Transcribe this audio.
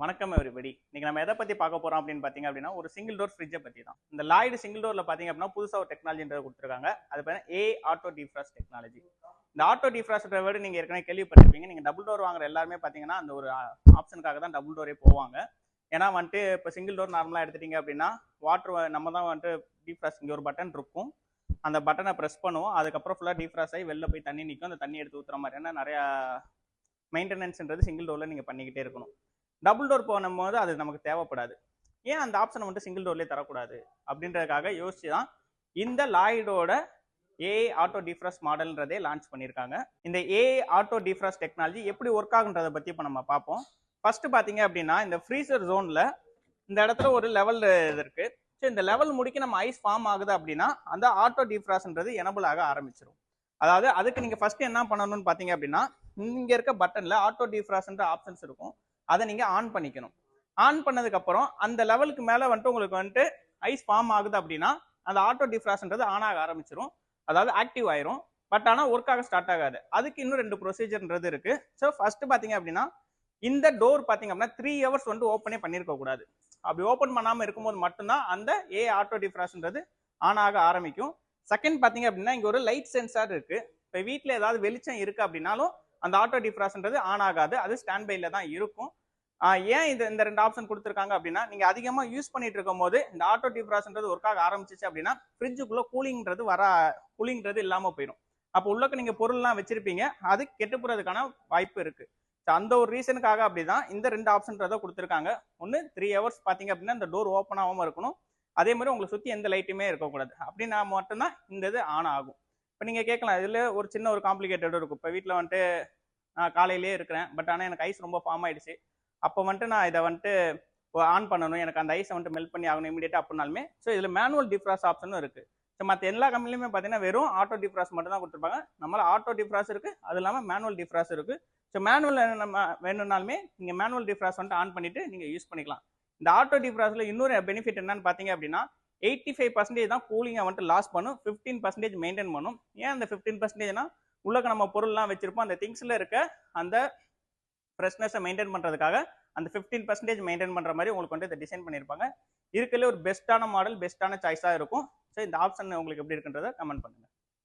வணக்கம் எவ்ரிபடி இன்னைக்கு நம்ம எதை பத்தி பார்க்க போறோம் அப்படின்னு பாத்தீங்க அப்படின்னா ஒரு சிங்கிள் டோர் ஃப்ரிட்ஜை பத்தி தான் இந்த லாய்டு சிங்கிள் டோர்ல பாத்தீங்க அப்படின்னா புதுசா ஒரு டெக்னாலஜின்றது கொடுத்துருக்காங்க. அது பேர் ஏ ஆட்டோ டிஃப்ராஸ் டெக்னாலஜி இந்த ஆட்டோ டிஃப்ராஸ் வேர்டு நீங்க ஏற்கனவே கேள்விப்பட்டிருப்பீங்க. நீங்க டபுள் டோர் வாங்குற எல்லாருமே பாத்தீங்கன்னா அந்த ஒரு ஆப்ஷனுக்காக தான் டபுள் டோரே போவாங்க. ஏன்னா வந்துட்டு இப்போ சிங்கிள் டோர் நார்மலாக எடுத்துட்டீங்க அப்படின்னா வாட்டர் நம்ம தான் வந்துட்டு டீஃப்ராஸ் இங்கே ஒரு பட்டன் இருக்கும். அந்த பட்டனை ப்ரெஸ் பண்ணுவோம். அதுக்கப்புறம் ஃபுல்லாக டீஃப்ராஸ் ஆகி வெளில போய் தண்ணி நிற்கும் அந்த தண்ணி எடுத்து ஊற்றுற மாதிரியான நிறையா மெயின்டெனன்ஸ்ன்றது சிங்கிள் டோரில் நீங்கள் பண்ணிக்கிட்டே இருக்கணும். டபுள் டோர் போகும்போது அது நமக்கு தேவைப்படாது. ஏன் அந்த ஆப்ஷனை மட்டும் சிங்கிள் டோர்லேயே தரக்கூடாது? அப்படின்றதுக்காக யோசிச்சு தான் இந்த லாய்டோட ஏஐ ஆட்டோ டிஃப்ரஸ் மாடல்ன்றதே லான்ச் பண்ணியிருக்காங்க. இந்த ஏஐ ஆட்டோ டிஃப்ரஸ் டெக்னாலஜி எப்படி ஒர்க் ஆகுன்றதை பற்றி இப்போ நம்ம பார்ப்போம். ஃபர்ஸ்ட் பார்த்தீங்க அப்படின்னா இந்த ஃப்ரீசர் ஜோனில் இந்த இடத்துல ஒரு லெவல் இது இருக்கு. ஸோ இந்த லெவல் முடிக்க நம்ம ஐஸ் ஃபார்ம் ஆகுது அப்படின்னா அந்த ஆட்டோ டிஃப்ராஸ்ன்றது எனபிள் ஆக ஆரம்பிச்சிடும் அதாவது அதுக்கு நீங்கள் ஃபர்ஸ்ட் என்ன பண்ணணும்னு பார்த்தீங்க அப்படின்னா இங்கே இருக்க பட்டனில் ஆட்டோ டிஃப்ராஸ்ன்ற ஆப்ஷன்ஸ் இருக்கும். அதை நீங்கள் ஆன் பண்ணிக்கணும். ஆன் பண்ணதுக்கப்புறம் அந்த லெவலுக்கு மேலே வந்துட்டு உங்களுக்கு வந்துட்டு ஐஸ் ஃபார்ம் ஆகுது அப்படின்னா அந்த ஆட்டோ டிஃப்ராஸ்ன்றது ஆன் ஆக ஆரம்பிச்சிடும் அதாவது ஆக்டிவ் ஆயிரும். பட் ஆனால் ஒர்க் ஆக ஸ்டார்ட் ஆகாது. அதுக்கு இன்னும் ரெண்டு ப்ரொசீஜர்ன்றது இருக்குது ஸோ ஃபஸ்ட்டு பார்த்தீங்க அப்படின்னா இந்த டோர் பார்த்தீங்க அப்படின்னா த்ரீ ஹவர்ஸ் வந்து ஓப்பனே பண்ணியிருக்க கூடாது. அப்படி ஓப்பன் பண்ணாமல் இருக்கும்போது மட்டும்தான் அந்த ஏ ஆட்டோ டிஃப்ராஸ்ன்றது ஆன் ஆக ஆரம்பிக்கும். செகண்ட் பார்த்தீங்க அப்படின்னா இங்கே ஒரு லைட் சென்சார் இருக்குது இப்போ வீட்டில் ஏதாவது வெளிச்சம் இருக்குது அப்படின்னாலும் அந்த ஆட்டோ டிஃப்ராஸ்ன்றது ஆன் ஆகாது. அது ஸ்டாண்ட் பையில் தான் இருக்கும். ஏன் இது இந்த ரெண்டு ஆப்ஷன் கொடுத்துருக்காங்க அப்படின்னா நீங்க அதிகமாக யூஸ் பண்ணிட்டு இருக்கும் போது இந்த ஆட்டோ டிஃப்ராஸ்ன்றது ஒர்க் ஆக ஆரம்பிச்சிச்சு அப்படின்னா ஃப்ரிட்ஜுக்குள்ள கூலிங்ன்றது வர கூலிங்கிறது இல்லாமல் போயிடும் அப்போ உள்ளக்க நீங்க பொருள்லாம் வச்சிருப்பீங்க அது கெட்டு போறதுக்கான வாய்ப்பு இருக்கு. ஸோ அந்த ஒரு ரீசனுக்காக அப்படிதான் இந்த ரெண்டு ஆப்ஷன்றதை கொடுத்துருக்காங்க. ஒன்று த்ரீ ஹவர்ஸ் பார்த்தீங்க அப்படின்னா இந்த டோர் ஓப்பன் ஆகாமல் இருக்கணும். அதே மாதிரி உங்களை சுற்றி எந்த லைட்டுமே இருக்கக்கூடாது. அப்படின்னா மட்டும்தான் இந்த இது ஆன் ஆகும். இப்போ நீங்கள் கேட்கலாம் இதில் ஒரு சின்ன ஒரு காம்ப்ளிகேட்டடும் இருக்கும். இப்போ வீட்டில் வந்துட்டு நான் காலையிலே இருக்கிறேன். பட் ஆனால் எனக்கு ஐஸ் ரொம்ப ஃபார்ம் ஆயிடுச்சு. அப்போ வந்துட்டு நான் இதை வந்துட்டு ஆன் பண்ணணும். எனக்கு அந்த ஐஸை வந்துட்டு மெல்ட் பண்ணி ஆகணும் இமீடியட்டாக அப்படின்னாலுமே ஸோ இதில் மேனுவல் டிஃப்ராஸ் ஆப்ஷனும் இருக்குது ஸோ மற்ற எல்லா கம்பெனிலுமே பார்த்தீங்கன்னா வெறும் ஆட்டோ டிஃப்ராஸ் மட்டும் தான் கொடுத்துருப்பாங்க. நம்மளால் ஆட்டோ டிஃப்ராஸ் இருக்குது அது இல்லாமல் மேனுவல் டிஃப்ராஸ் இருக்குது ஸோ மேனுவல் நம்ம வேணும்னாலுமே நீங்கள் மேனுவல் டிஃப்ராஸ் வந்துட்டு ஆன் பண்ணிவிட்டு நீங்கள் யூஸ் பண்ணிக்கலாம். இந்த ஆட்டோ டிஃப்ராஸில் இன்னொரு பெனிஃபிட் என்னன்னு பார்த்தீங்க அப்படின்னா எயிட்டி ஃபைவ் பர்சன்டேஜ் தான் கூலிங்கை வந்துட்டு லாஸ் பண்ணும். ஃபிஃப்டீன் பர்சன்டேஜ் மெயின்டைன் பண்ணும். ஏன் அந்த ஃபிஃப்டீன் பர்சன்டேஜ்னா உள்ளக்க நம்ம பொருள்லாம் வச்சிருப்போம். அந்த திங்ஸில் இருக்க அந்த ஃப்ரெஷ்னஸை மெயின்டைன் பண்ணுறதுக்காக அந்த ஃபிஃப்டீன் பர்சன்டேஜ் மெயின்டைன் பண்ணுற மாதிரி உங்களுக்கு வந்து இதை டிசைன் பண்ணியிருப்பாங்க. இருக்கிறதுல ஒரு பெஸ்ட்டான மாடல் பெஸ்ட்டான சாய்ஸாக இருக்கும். ஸோ இந்த ஆப்ஷன் உங்களுக்கு எப்படி இருக்குன்றதை கமெண்ட் பண்ணுங்கள்